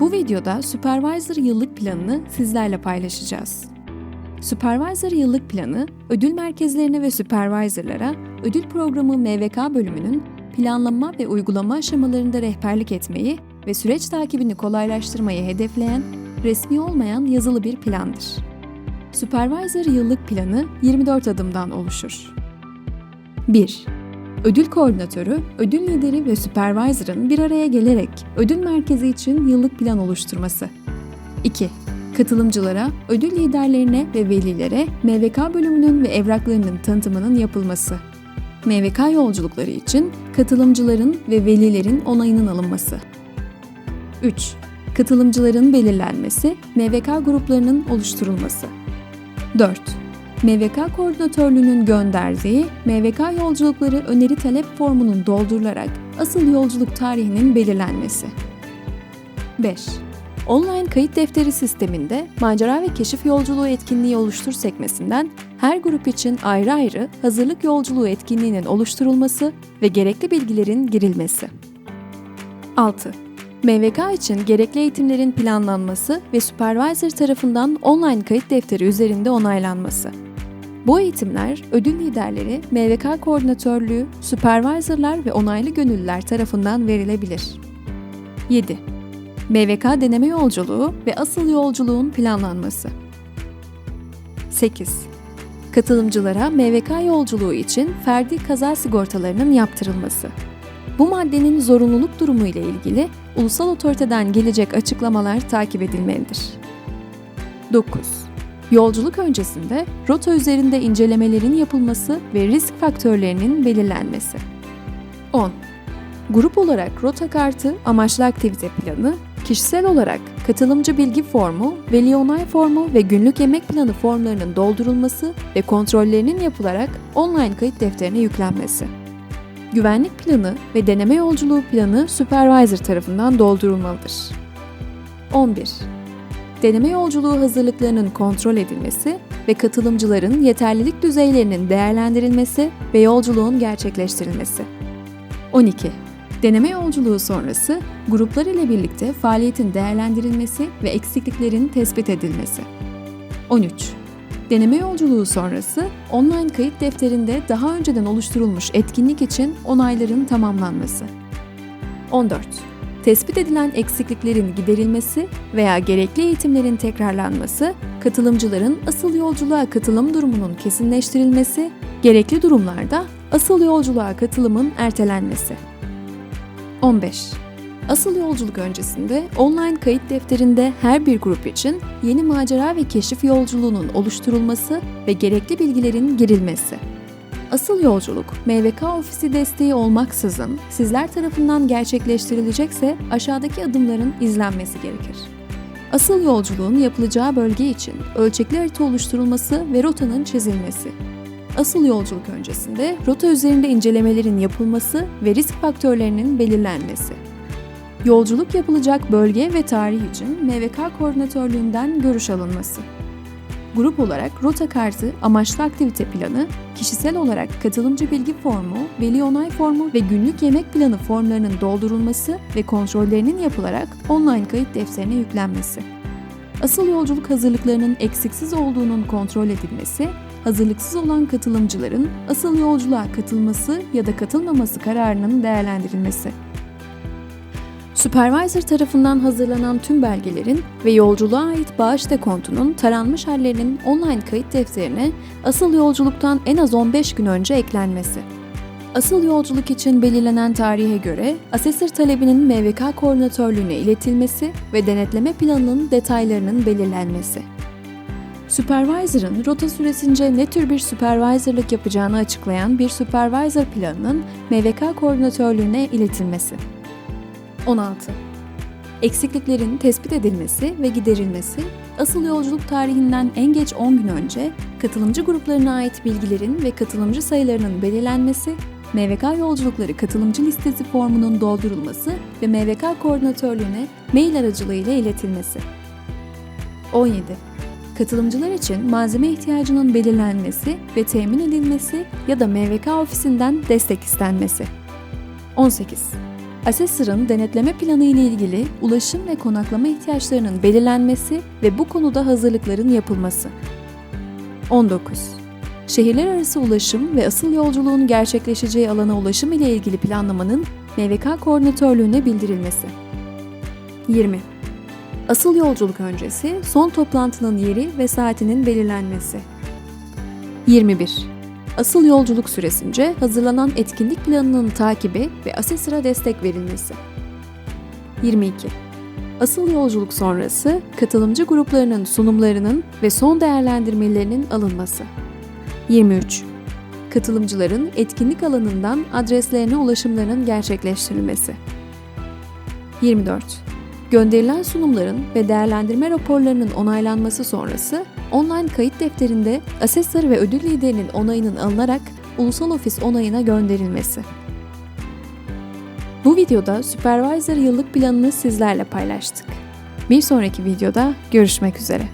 Bu videoda Supervisor yıllık planını sizlerle paylaşacağız. Supervisor yıllık planı, ödül merkezlerine ve supervisorlara ödül programı MVK bölümünün planlama ve uygulama aşamalarında rehberlik etmeyi ve süreç takibini kolaylaştırmayı hedefleyen resmi olmayan yazılı bir plandır. Supervisor yıllık planı 24 adımdan oluşur. 1. Ödül koordinatörü, ödül lideri ve supervisor'ın bir araya gelerek ödül merkezi için yıllık plan oluşturması. 2. Katılımcılara, ödül liderlerine ve velilere MVK bölümünün ve evraklarının tanıtımının yapılması. MVK yolculukları için katılımcıların ve velilerin onayının alınması. 3. Katılımcıların belirlenmesi, MVK gruplarının oluşturulması. 4. MVK koordinatörlüğünün gönderdiği MVK yolculukları öneri talep formunun doldurularak asıl yolculuk tarihinin belirlenmesi. 5. Online kayıt defteri sisteminde macera ve keşif yolculuğu etkinliği oluştur sekmesinden her grup için ayrı ayrı hazırlık yolculuğu etkinliğinin oluşturulması ve gerekli bilgilerin girilmesi. 6. MVK için gerekli eğitimlerin planlanması ve supervisor tarafından online kayıt defteri üzerinde onaylanması. Bu eğitimler ödül liderleri, MVK koordinatörlüğü, supervisorlar ve onaylı gönüllüler tarafından verilebilir. 7. MVK deneme yolculuğu ve asıl yolculuğun planlanması. 8. Katılımcılara MVK yolculuğu için ferdi kaza sigortalarının yaptırılması. Bu maddenin zorunluluk durumu ile ilgili ulusal otoriteden gelecek açıklamalar takip edilmelidir. 9. Yolculuk öncesinde rota üzerinde incelemelerin yapılması ve risk faktörlerinin belirlenmesi. 10. Grup olarak rota kartı, amaçlı aktivite planı, kişisel olarak katılımcı bilgi formu, veli onay formu ve günlük yemek planı formlarının doldurulması ve kontrollerinin yapılarak online kayıt defterine yüklenmesi. Güvenlik planı ve deneme yolculuğu planı supervisor tarafından doldurulmalıdır. 11. Deneme yolculuğu hazırlıklarının kontrol edilmesi ve katılımcıların yeterlilik düzeylerinin değerlendirilmesi ve yolculuğun gerçekleştirilmesi. 12. Deneme yolculuğu sonrası gruplar ile birlikte faaliyetin değerlendirilmesi ve eksikliklerin tespit edilmesi. 13. Deneme yolculuğu sonrası online kayıt defterinde daha önceden oluşturulmuş etkinlik için onayların tamamlanması. 14. Tespit edilen eksikliklerin giderilmesi veya gerekli eğitimlerin tekrarlanması, katılımcıların asıl yolculuğa katılım durumunun kesinleştirilmesi, gerekli durumlarda asıl yolculuğa katılımın ertelenmesi. 15. Asıl yolculuk öncesinde online kayıt defterinde her bir grup için yeni macera ve keşif yolculuğunun oluşturulması ve gerekli bilgilerin girilmesi. Asıl yolculuk, MVK ofisi desteği olmaksızın sizler tarafından gerçekleştirilecekse aşağıdaki adımların izlenmesi gerekir. Asıl yolculuğun yapılacağı bölge için ölçekli harita oluşturulması ve rotanın çizilmesi. Asıl yolculuk öncesinde rota üzerinde incelemelerin yapılması ve risk faktörlerinin belirlenmesi. Yolculuk yapılacak bölge ve tarih için MVK koordinatörlüğünden görüş alınması. Grup olarak rota kartı, amaçlı aktivite planı, kişisel olarak katılımcı bilgi formu, veli onay formu ve günlük yemek planı formlarının doldurulması ve kontrollerinin yapılarak online kayıt defterine yüklenmesi. Asıl yolculuk hazırlıklarının eksiksiz olduğunun kontrol edilmesi, hazırlıksız olan katılımcıların asıl yolculuğa katılması ya da katılmaması kararının değerlendirilmesi. Supervisor tarafından hazırlanan tüm belgelerin ve yolculuğa ait bağış dekontunun taranmış hallerinin online kayıt defterine asıl yolculuktan en az 15 gün önce eklenmesi. Asıl yolculuk için belirlenen tarihe göre asesör talebinin MVK koordinatörlüğüne iletilmesi ve denetleme planının detaylarının belirlenmesi. Supervisor'ın rota süresince ne tür bir supervisorlık yapacağını açıklayan bir supervisor planının MVK koordinatörlüğüne iletilmesi. 16. Eksikliklerin tespit edilmesi ve giderilmesi, asıl yolculuk tarihinden en geç 10 gün önce katılımcı gruplarına ait bilgilerin ve katılımcı sayılarının belirlenmesi, MVK yolculukları katılımcı listesi formunun doldurulması ve MVK koordinatörlüğüne mail aracılığıyla iletilmesi. 17. Katılımcılar için malzeme ihtiyacının belirlenmesi ve temin edilmesi ya da MVK ofisinden destek istenmesi. 18. Assessor'ın denetleme planı ile ilgili ulaşım ve konaklama ihtiyaçlarının belirlenmesi ve bu konuda hazırlıkların yapılması. 19. Şehirler arası ulaşım ve asıl yolculuğun gerçekleşeceği alana ulaşım ile ilgili planlamanın MVK koordinatörlüğüne bildirilmesi. 20. Asıl yolculuk öncesi son toplantının yeri ve saatinin belirlenmesi. 21. Asıl yolculuk süresince hazırlanan etkinlik planının takibi ve asesora destek verilmesi. 22. Asıl yolculuk sonrası katılımcı gruplarının sunumlarının ve son değerlendirmelerinin alınması. 23. Katılımcıların etkinlik alanından adreslerine ulaşımlarının gerçekleştirilmesi. 24. Gönderilen sunumların ve değerlendirme raporlarının onaylanması sonrası online kayıt defterinde asesör ve ödül liderinin onayının alınarak ulusal ofis onayına gönderilmesi. Bu videoda Supervisor yıllık planını sizlerle paylaştık. Bir sonraki videoda görüşmek üzere.